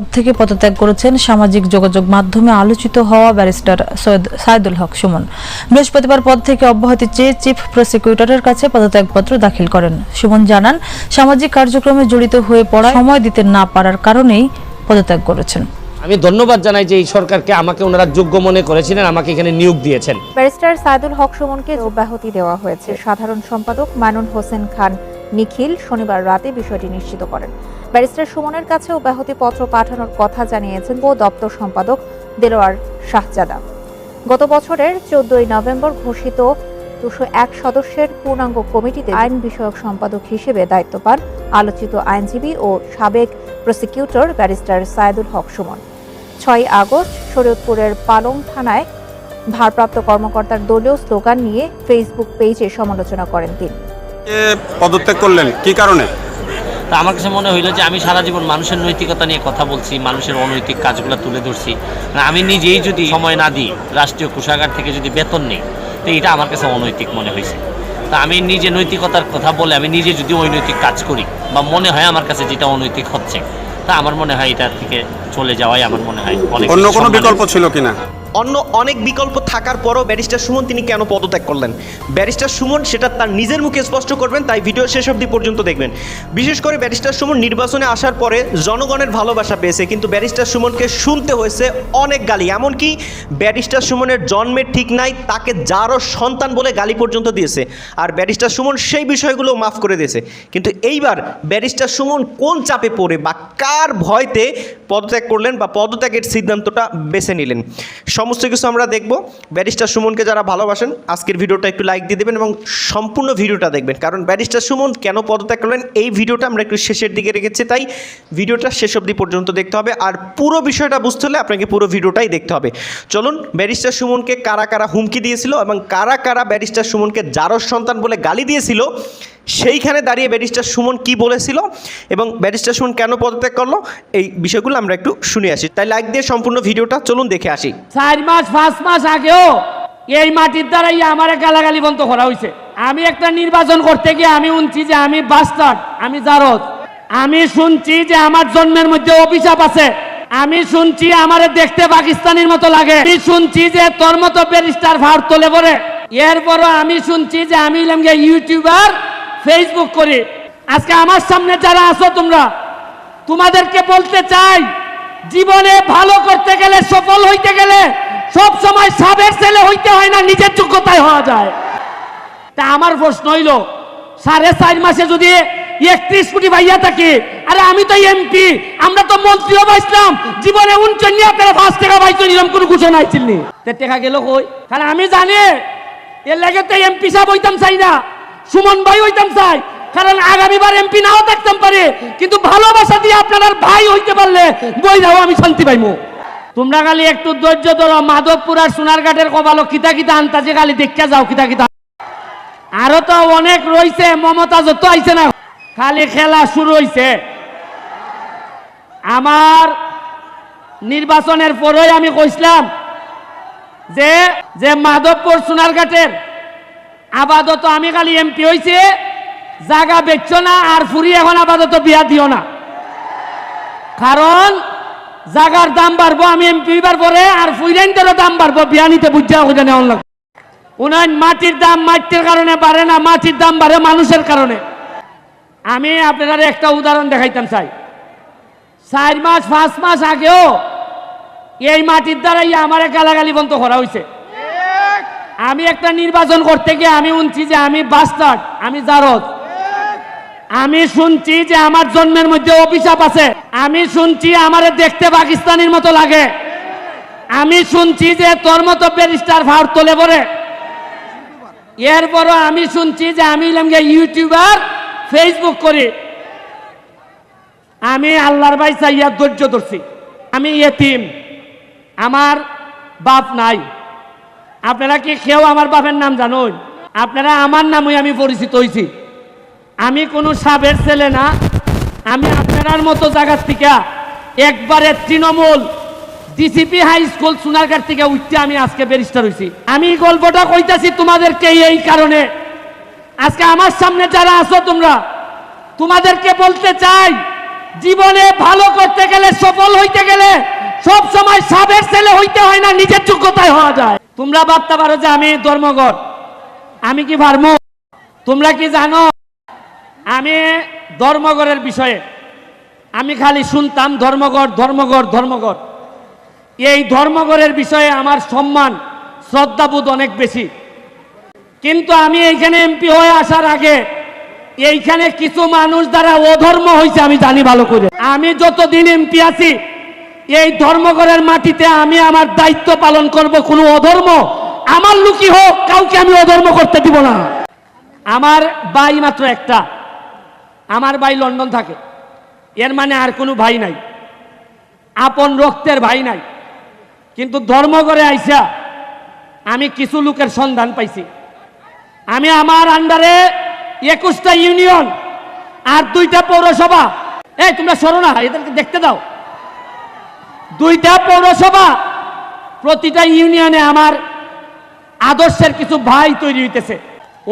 পদ থেকে পদত্যাগ করেছেন সামাজিক যোগাযোগ মাধ্যমে আলোচিত হওয়া ব্যারিস্টার সৈয়দ সাইদুল হক সুমন। বৃহস্পতিবার পদ থেকে অব্যাহতি চেয়ে চিফ প্রসিকিউটরের কাছে পদত্যাগপত্র দাখিল করেন। সুমন জানান সামাজিক কার্যক্রমে জড়িত হয়ে পড়া সময় দিতে না পারার কারণেই পদত্যাগ করেছেন। আমি ধন্যবাদ জানাই যে এই সরকারকে আমাকে ওনারা যোগ্য মনে করেছিলেন আমাকে এখানে নিয়োগ দিয়েছেন। ব্যারিস্টার সাইদুল হক সুমনকে অব্যাহতি দেওয়া হয়েছে। সাধারণ সম্পাদক মাইনুল হোসেন খান নিখিল শনিবার রাতে বিষয়টি নিশ্চিত করেন। ব্যারিস্টার সুমনের কাছে অব্যাহতি পত্র পাঠানোর কথা জানিয়েছেন ও দপ্তর সম্পাদক দেলোয়ার শাহজাদা। গত বছরের চোদ্দই নভেম্বর ঘোষিত দুশো এক সদস্যের পূর্ণাঙ্গ কমিটিতে আইন বিষয়ক সম্পাদক হিসেবে দায়িত্ব পান আলোচিত আইনজীবী ও সাবেক প্রসিকিউটর ব্যারিস্টার সাইদুল হক সুমন। ছয় আগস্ট শরীয়তপুরের পালং থানায় ভারপ্রাপ্ত কর্মকর্তার দলীয় স্লোগান নিয়ে ফেসবুক পেজে সমালোচনা করেন তিনি। পদত্যাগ করলেন কি কারণে? তা আমার কাছে মনে হইল যে আমি সারা জীবন মানুষের নৈতিকতা নিয়ে কথা বলছি মানুষের অনৈতিক কাজগুলো তুলে ধরছি। আমি নিজেই যদি সময় না দিই রাষ্ট্রীয় কোষাগার থেকে যদি বেতন নেই তো এটা আমার কাছে অনৈতিক মনে হয়েছে তা আমি নিজে নৈতিকতার কথা বলে আমি নিজে যদি অনৈতিক কাজ করি বা মনে হয় আমার কাছে যেটা অনৈতিক হচ্ছে তা আমার মনে হয় এটা থেকে চলে যাওয়াই আমার মনে হয় অন্য কোনো বিকল্প ছিল কিনা? অন্য অনেক বিকল্প থাকার পরও ব্যারিস্টার সুমন তিনি কেন পদত্যাগ করলেন? ব্যারিস্টার সুমন সেটা তার নিজের মুখে স্পষ্ট করবেন, তাই ভিডিও শেষ অবধি পর্যন্ত দেখবেন। বিশেষ করে ব্যারিস্টার সুমন নির্বাচনে আসার পরে জনগণের ভালোবাসা পেয়েছে, কিন্তু ব্যারিস্টার সুমনকে শুনতে হয়েছে অনেক গালি। এমনকি ব্যারিস্টার সুমনের জন্মের ঠিক নাই, তাকে যারও সন্তান বলে গালি পর্যন্ত দিয়েছে। আর ব্যারিস্টার সুমন সেই বিষয়গুলো মাফ করে দিয়েছে। কিন্তু এইবার ব্যারিস্টার সুমন কোন চাপে পড়ে বা কার ভয়তে পদত্যাগ করলেন বা পদত্যাগের সিদ্ধান্তটা বেছে নিলেন? সমস্ত কিছু আমরা দেখব। ব্যারিস্টার সুমনকে যারা ভালোবাসেন, আজকের ভিডিওটা একটু লাইক দিয়ে দেবেন এবং সম্পূর্ণ ভিডিওটা দেখবেন। কারণ ব্যারিস্টার সুমন কেন পদত্যাগ করলেন, এই ভিডিওটা আমরা একটু শেষের দিকে রেখেছি, তাই ভিডিওটা শেষ অবধি পর্যন্ত দেখতে হবে। আর পুরো বিষয়টা বুঝতে হলে আপনাকে পুরো ভিডিওটাই দেখতে হবে। চলুন, ব্যারিস্টার সুমনকে কারা কারা হুমকি দিয়েছিল এবং কারা কারা ব্যারিস্টার সুমনকে জারস সন্তান বলে গালি দিয়েছিল সেইখানে দাঁড়িয়ে ব্যারিস্টার সুমন কি বলেছিল এবং ব্যারিস্টার সুমন কেন পদত্যাগ করল, এই বিষয়গুলো আমরা একটু শুনে আসি। তাই লাইক দিয়ে সম্পূর্ণ ভিডিওটা চলুন দেখে আসি। চার মাস, পাঁচ মাস আগেও এই মাটির দ্বারাই আমার গালাগালি বন্ধ করা হয়েছে। আমি একটা নির্বাচন করতে গিয়ে আমি শুনছি যে আমি বাস্টার্ড আমি জারদ। আমি শুনছি যে আমার জন্মের মধ্যে অভিশাপ আছে। আমি শুনছি আমার দেখতে পাকিস্তানের মতো লাগে। আমি শুনছি যে তোর মতো ব্যারিস্টার ভার তোলে পরে এরপরও আমি শুনছি যে আমি ইউটিউবার ফেসবুক করি। আজকে আমার সামনে যারা আছো তোমরা, তোমাদেরকে বলতে চাই, জীবনে ভালো করতে গেলে, সফল হইতে গেলে সব সময় সাবের ছেলে হইতে হয় না, নিজের যোগ্যতায় হওয়া যায়। তা আমার প্রশ্ন হইল, সাড়ে চার মাসে যদি একত্রিশ কোটি ভাইয়া থাকে, আরে আমি তো এমপি, আমরা তো মন্ত্রীও পাইছিলাম জীবনে উনচন নিয়ে আপনারা পাঁচ টাকা পাইছো নিলাম কোনো ঘোষণা আইছিল নি। টাকা গেল কই? কারণ আমি জানি, এর লাগে তো এমপি সাহেব হইতাম চাই না। সুমন ভাই হইতাম চাই। কারণ আগামীবার এমপি নাও থাকতাম পারে। কিন্তু ভালোবাসা দিয়ে আপনার ভাই হইতে পারলে বই যাও আমি শান্তি পাইমু। তোমরা খালি একটু ধৈর্য ধরো, মাধবপুর আর সোনারঘাটের কবালো কিতা কিতা আনতাছে খালি দেখা যাও, কিতা কিতা। আরও তো অনেক রইছে, মমতা যত আইছে না, খালি খেলা শুরু হইছে। আমার নির্বাচনের পরেই আমি কইছিলাম যে যে মাধবপুর সোনারঘাটের আপাতত আমি খালি এমপি হইছে, জায়গা বেচছো না আর ফুরি এখন আপাতত বিয়া দিও না। কারণ জাগার দাম বাড়বো, আমি এমপি বার পরে আর ফুইরেন্টেরও দাম বাড়বো, বিয়া নিতে বুঝা ওখানে নেওয়ার লাগবে মাটির দাম মাটির কারণে বাড়ে না, মাটির দাম বাড়ে মানুষের কারণে। আমি আপনাদের একটা উদাহরণ দেখাইতাম, চাই। চার মাস, পাঁচ মাস আগেও এই মাটির দ্বারাই আমার গালাগালি বন্ধ করা হয়েছে আমি একটা নির্বাচন করতে গিয়ে আমি শুনছি যে আমি বাস্টার্ড আমি জারদ। আমি শুনছি যে আমার জন্মের মধ্যে অভিশাপ আছে। আমি শুনছি আমার দেখতে পাকিস্তানের মতো লাগে। আমি শুনছি যে তোর মতো ব্যারিস্টার ভার তোলে পরে এরপরও আমি শুনছি যে আমি ইউটিউবার ফেসবুক করি। আমি আল্লাহর ভাই চাইয়া ধৈর্য ধরছি। আমি এতিম। আমার বাপ নাই। আপনারা কি কেউ আমার বাপের নাম জানুন আপনারা আমার নামই আমি পরিচিত হয়েছি আমি কোনো সাবের ছেলে না। আমি আপনার মতো জায়গার থেকে একবারে Trinamool DCP high school Sonarghat থেকে উঠতে আমি আজকে ব্যারিস্টার হয়েছি আমি গল্পটা কইতাছি তোমাদেরকে এই কারণে। আজকে আমার সামনে যারা আছো তোমরা, তোমাদেরকে বলতে চাই, জীবনে ভালো করতে গেলে, সফল হইতে গেলে সব সময় সাবের ছেলে হইতে হয় না, নিজের যোগ্যতায় হওয়া যায়। তোমরা ভাবতে পারো যে আমি ধর্মগর আমি কি পারব তোমরা কি জানো? আমি ধর্মগরের বিষয়ে। আমি খালি শুনতাম ধর্মগর ধর্মগর ধর্মগর এই ধর্মগরের বিষয়ে আমার সম্মান, শ্রদ্ধাবোধ অনেক বেশি। কিন্তু আমি এইখানে এমপি হয়ে আসার আগে এইখানে কিছু মানুষ দ্বারা অধর্ম হয়েছে আমি জানি ভালো করে। আমি যতদিন এমপি আছি এই ধর্মঘরের মাটিতে আমি আমার দায়িত্ব পালন করব কোনো অধর্ম? আমার লুকি হোক, কাউকে আমি অধর্ম করতে দিব না। আমার ভাই মাত্র একটা। আমার ভাই লন্ডন থাকে। এর মানে আর কোনো ভাই নাই। আপন রক্তের ভাই নাই। কিন্তু ধর্মঘরে আইসা আমি কিছু লোকের সন্ধান পাইছি। আমি আমার আন্ডারে একুশটা ইউনিয়ন আর দুইটা পৌরসভা। এই, তোমরা সরো না, এদেরকে দেখতে দাও। দুইটা পৌরসভা, প্রতিটা ইউনিয়নে আমার আদর্শের কিছু ভাই তৈরি হইতেছে।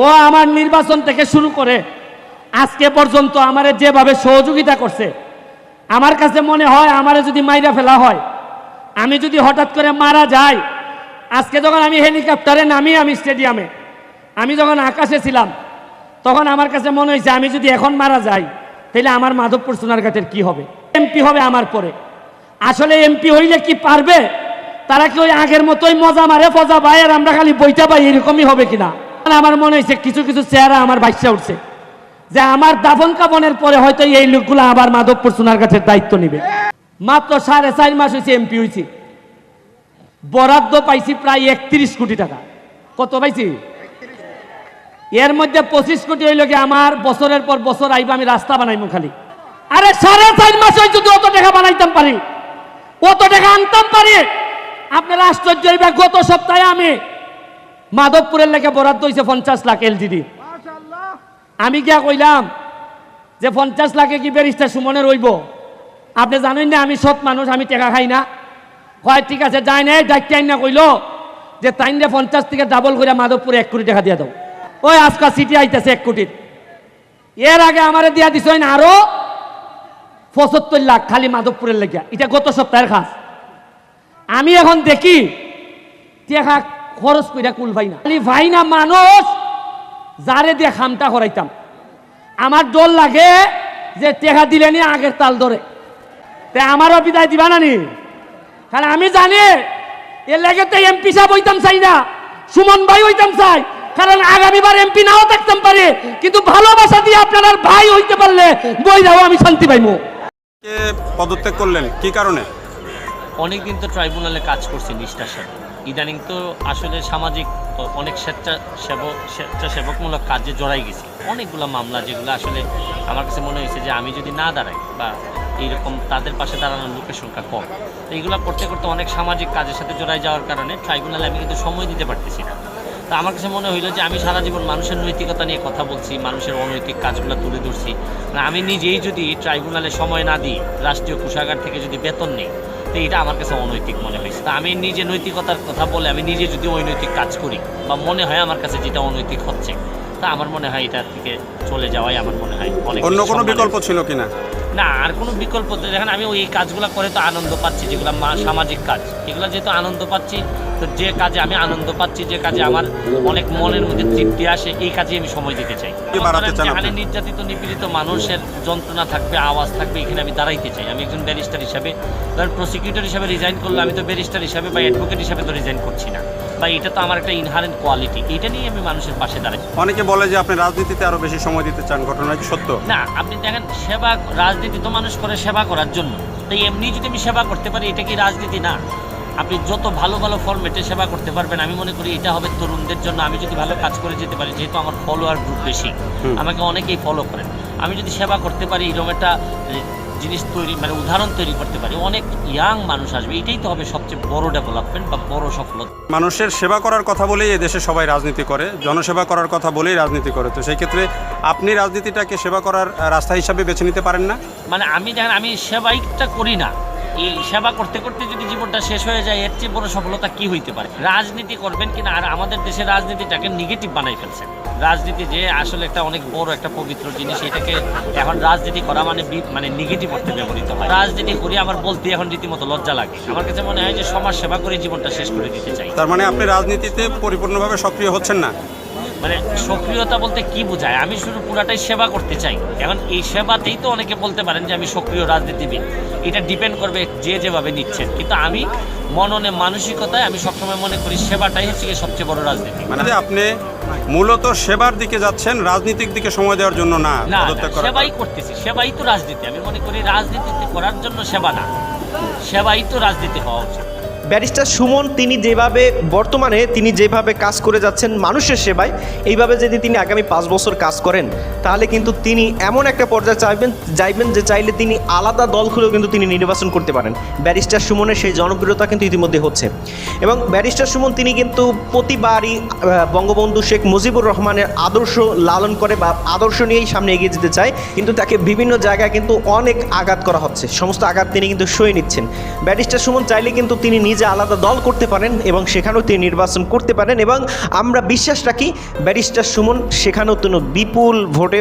ও আমার নির্বাচন থেকে শুরু করে আজকে পর্যন্ত আমারে যেভাবে সহযোগিতা করছে, আমার কাছে মনে হয় আমারে যদি মাইরা ফেলা হয়, আমি যদি হঠাৎ করে মারা যাই, আজকে যখন আমি হেলিকপ্টারে নামি আমি স্টেডিয়ামে, আমি যখন আকাশে ছিলাম, তখন আমার কাছে মনে হয়েছে আমি যদি এখন মারা যাই, তাহলে আমার মাধবপুর সোনারঘাটের কি হবে? এমপি হবে আমার পরে। আসলে এমপি হইলে কি পারবে? তারা কি ওই আগের মতোই মজা মারে, ফজা পায়, আর আমরা খালি বইটা পাই, এরকমই হবে কিনা? আমার মনে হয়েছে, কিছু কিছু চেহারা আমার বাইসা উঠছে। যে আমার দাফন কাপনের পরে হয়তো এই লোকগুলো আবার মাধবপুর সোনার কাছে দায়িত্ব নিবে। মাত্র সাড়ে চার মাস হয়েছে এমপি হয়েছি বরাদ্দ পাইছি প্রায় একত্রিশ কোটি টাকা। কত পাইছি? এর মধ্যে পঁচিশ কোটি হইল কি আমার বছরের পর বছর আইবা, আমি রাস্তা বানাইমু খালি। আরে সাড়ে চার মাস যদি অত টাকা বানাইতাম পারি। অত টাকা আনতাম পারি? আপনারা আশ্চর্য গত সপ্তাহে আমি মাধবপুরের লেগে বরাদ্দ হয়েছে পঞ্চাশ লাখ এলজিডি আমি গিয়া কইলাম যে পঞ্চাশ লাখে কি ব্যারিস্টার সুমনে রইব আপনি জানেন না আমি সৎ মানুষ আমি টাকা খাই না। হয় ঠিক আছে যাই নাই ডাক্তার আইন না কইল যে তাইন রে পঞ্চাশ থেকে ডাবল করে মাধবপুরে এক কোটি টাকা দিয়ে দাও। ওই আজকাল সিটি আইতেছে এক কোটির। এর আগে আমারে দিয়া দিছ না আরও পঁচাত্তর লাখ খালি মাধবপুরের লেগিয়া। এটা গত সপ্তাহের খাস। আমি এখন দেখি টেকা খরচ কইরা কুল ভাই না খালি ভাই না মানুষ, যারে দিয়ে খামটা করাইতাম। আমার ডর লাগে যে টেকা দিলে নি আগের তাল ধরে। তে আমারও বিদায় দিবা না নি? কারণ আমি জানি, এর লাগে তো এমপি সাহেব হইতাম চাই না। সুমন ভাই হইতাম চাই। কারণ আগামীবার এমপি নাও থাকতাম পারে। কিন্তু ভালোবাসা দিয়ে আপনার ভাই হইতে পারলে বই যাও আমি শান্তি পাইমু। কে পদত্যাগ করলেন? কি কারণে? অনেক দিন তো ট্রাইব্যুনালে কাজ করছি নিষ্ঠার সাথে। ইদানিং তো আসলে সামাজিক অনেক স্বেচ্ছাসেবক স্বেচ্ছাসেবকমূলক কাজে জড়াই গেছি। অনেকগুলো মামলা যেগুলো আসলে আমার কাছে মনে হয়েছে যে আমি যদি না দাঁড়াই বা এইরকম তাদের পাশে দাঁড়ানোর লোকের সংখ্যা কম, তো এইগুলো করতে করতে অনেক সামাজিক কাজের সাথে জড়াই যাওয়ার কারণে ট্রাইব্যুনালে আমি কিন্তু সময় দিতে পারতেছি না। তো আমার কাছে মনে হইল যে আমি সারা জীবন মানুষের নৈতিকতা নিয়ে কথা বলছি মানুষের অনৈতিক কাজগুলো তুলে ধরছি। মানে আমি নিজেই যদি ট্রাইব্যুনালে সময় না দিই রাষ্ট্রীয় কোষাগার থেকে যদি বেতন নিই তো এটা আমার কাছে অনৈতিক মনে হয়েছে। তা আমি নিজে নৈতিকতার কথা বলে আমি নিজে যদি অনৈতিক কাজ করি বা মনে হয় আমার কাছে যেটা অনৈতিক হচ্ছে তা আমার মনে হয় এটার থেকে চলে যাওয়াই আমার মনে হয় অনেক অন্য কোনো বিকল্প ছিল কিনা? না আর কোনো বিকল্প দেখেন আমি ওই কাজগুলো করে তো আনন্দ পাচ্ছি যেগুলো সামাজিক কাজ এগুলো যেহেতু আনন্দ পাচ্ছি তো যে কাজে আমি আনন্দ পাচ্ছি যে কাজে আমার অনেক মনের মধ্যে তৃপ্তি আসে এই কাজে আমি সময় দিতে চাই। যেখানে নির্যাতিত নিপীড়িত মানুষের যন্ত্রণা থাকবে আওয়াজ থাকবে এখানে আমি দাঁড়াইতে চাই। আমি একজন ব্যারিস্টার হিসাবে ধরেন প্রসিকিউটর হিসাবে রিজাইন করলে আমি তো ব্যারিস্টার হিসাবে বা অ্যাডভোকেট হিসাবে তো রিজাইন করছি না। বা এটা তো আমার একটা ইনহারেন্ট কোয়ালিটি এটা নিয়ে আমি মানুষের পাশে দাঁড়াই। অনেকে বলে যে আপনি রাজনীতিতে আরও বেশি সময় দিতে চান ঘটনা কি সত্য? না আপনি দেখেন সেবা রাজনীতি তো মানুষ করে সেবা করার জন্য। তাই এমনি যদি আমি সেবা করতে পারি এটা কি রাজনীতি? না। আপনি যত ভালো ভালো ফরম্যাটে সেবা করতে পারবেন আমি মনে করি এটা হবে তরুণদের জন্য। আমি যদি ভালো কাজ করে যেতে পারি যেহেতু আমার ফলোয়ার গ্রুপ বেশি আমাকে অনেকেই ফলো করেন। আমি যদি সেবা করতে পারি এরকম একটা জিনিস তৈরি মানে উদাহরণ তৈরি করতে পারি অনেক ইয়াং মানুষ আসবে এটাই তো হবে সবচেয়ে বড় ডেভেলপমেন্ট বা বড় সফলতা। মানুষের সেবা করার কথা বলেই এদেশে সবাই রাজনীতি করে জনসেবা করার কথা বলেই রাজনীতি করে। তো সেই ক্ষেত্রে আপনি রাজনীতিটাকে সেবা করার রাস্তা হিসাবে বেছে নিতে পারেন না? মানে আমি দেখেন আমি সেবাইটা করি না। এই সেবা করতে করতে যদি জীবনটা শেষ হয়ে যায়, এর চেয়ে বড় সফলতা কি হইতে পারে? রাজনীতি করবেন কিনা? আর আমাদের দেশের রাজনীতিটাকে নেগেটিভ বানাই ফেলছেন। রাজনীতি যে আসলে একটা অনেক বড় একটা পবিত্র জিনিস, এটাকে এখন রাজনীতি করা মানে মানে নেগেটিভ অর্থে ব্যবহৃত হয়। রাজনীতি করি আমার বলতে এখন রীতিমতো লজ্জা লাগে। আমার কাছে মনে হয় যে সমাজ সেবা করে জীবনটা শেষ করে দিতে চাই। তার মানে আপনি রাজনীতিতে পরিপূর্ণভাবে সক্রিয় হচ্ছেন না? মানে সক্রিয়তা বলতে কি বোঝায়? আমি শুধু পুরাটাই সেবা করতে চাই। এখন এই সেবাতেই তো অনেকে বলতে পারেন যে আমি সক্রিয় রাজনীতিবিদ। এটা ডিপেন্ড করবে যে যেভাবে নিচ্ছেন। কিন্তু আমি মননে মানসিকতায় আমি সবসময় মনে করি সেবাটাই হচ্ছে সবচেয়ে বড় রাজনীতি। মানে আপনি মূলত সেবার দিকে যাচ্ছেন রাজনীতির দিকে সময় দেওয়ার জন্য না না না, সেবাই করতেছি। সেবাই তো রাজনীতি। আমি মনে করি রাজনীতি করার জন্য সেবা না। সেবাই তো রাজনীতি হওয়া উচিত। ব্যারিস্টার সুমন তিনি যেভাবে, বর্তমানে তিনি যেভাবে কাজ করে যাচ্ছেন মানুষের সেবায়, এইভাবে যদি তিনি আগামী পাঁচ বছর কাজ করেন, তাহলে কিন্তু তিনি এমন একটা পর্যায়ে চাইবেন যাইবেন যে চাইলে তিনি আলাদা দল খুলেও কিন্তু তিনি নির্বাচন করতে পারেন। ব্যারিস্টার সুমনের সেই জনপ্রিয়তা কিন্তু ইতিমধ্যে হচ্ছে। এবং ব্যারিস্টার সুমন তিনি কিন্তু প্রতিবারই বঙ্গবন্ধু শেখ মুজিবুর রহমানের আদর্শ লালন করে বা আদর্শ নিয়েই সামনে এগিয়ে যেতে চায়, কিন্তু তাকে বিভিন্ন জায়গায় কিন্তু অনেক আঘাত করা হচ্ছে। সমস্ত আঘাত তিনি কিন্তু সয়ে নিচ্ছেন। ব্যারিস্টার সুমন চাইলে কিন্তু তিনি নিজে আলাদা দল করতে পারেন এবং সেখানেও তিনি নির্বাচন করতে পারেন এবং আমরা বিশ্বাস রাখি ব্যারিস্টার সুমন সেখানেও তিনি বিপুল ভোটে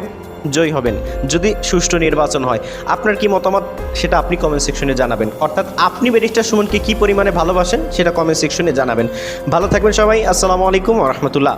জয়ী হবেন যদি সুষ্ঠু নির্বাচন হয়। আপনার কি মতামত সেটা আপনি কমেন্ট সেকশনে জানাবেন। অর্থাৎ আপনি ব্যারিস্টার সুমনকে কি পরিমাণে ভালোবাসেন সেটা কমেন্ট সেকশনে জানাবেন। ভালো থাকবেন সবাই। আসসালামু আলাইকুম রহমতুল্লাহ।